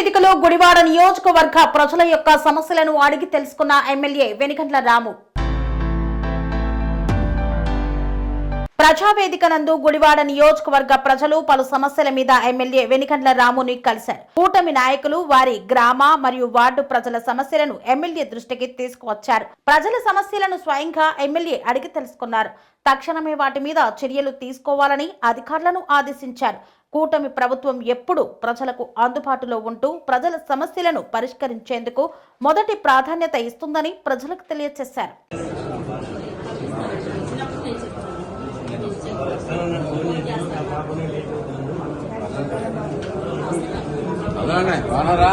వేదికలో గుడివాడ నియోజకవర్గ ప్రజల యొక్క సమస్యలను అడిగి తెలుసుకున్న ఎమ్మెల్యే వెనిగండ్ల రాము. ప్రజావేదిక నందు గుడివాడ నియోజకవర్గ ప్రజలు పలు సమస్యల మీద ఎమ్మెల్యే వెనికండ్ల రాముని కలిశారు. కూటమి నాయకులు వారి గ్రామ మరియు వార్డు ప్రజల సమస్యలను ఎమ్మెల్యే దృష్టికి తీసుకువచ్చారు. ప్రజల సమస్యలను స్వయంగా ఎమ్మెల్యే అడిగి తెలుసుకున్నారు. తక్షణమే వాటి మీద చర్యలు తీసుకోవాలని అధికారులను ఆదేశించారు. కూటమి ప్రభుత్వం ఎప్పుడు ప్రజలకు అందుబాటులో ఉంటూ ప్రజల సమస్యలను పరిష్కరించేందుకు మొదటి ప్రాధాన్యత ఇస్తుందని ప్రజలకు తెలియజేశారు అలానే బాగున్నారా?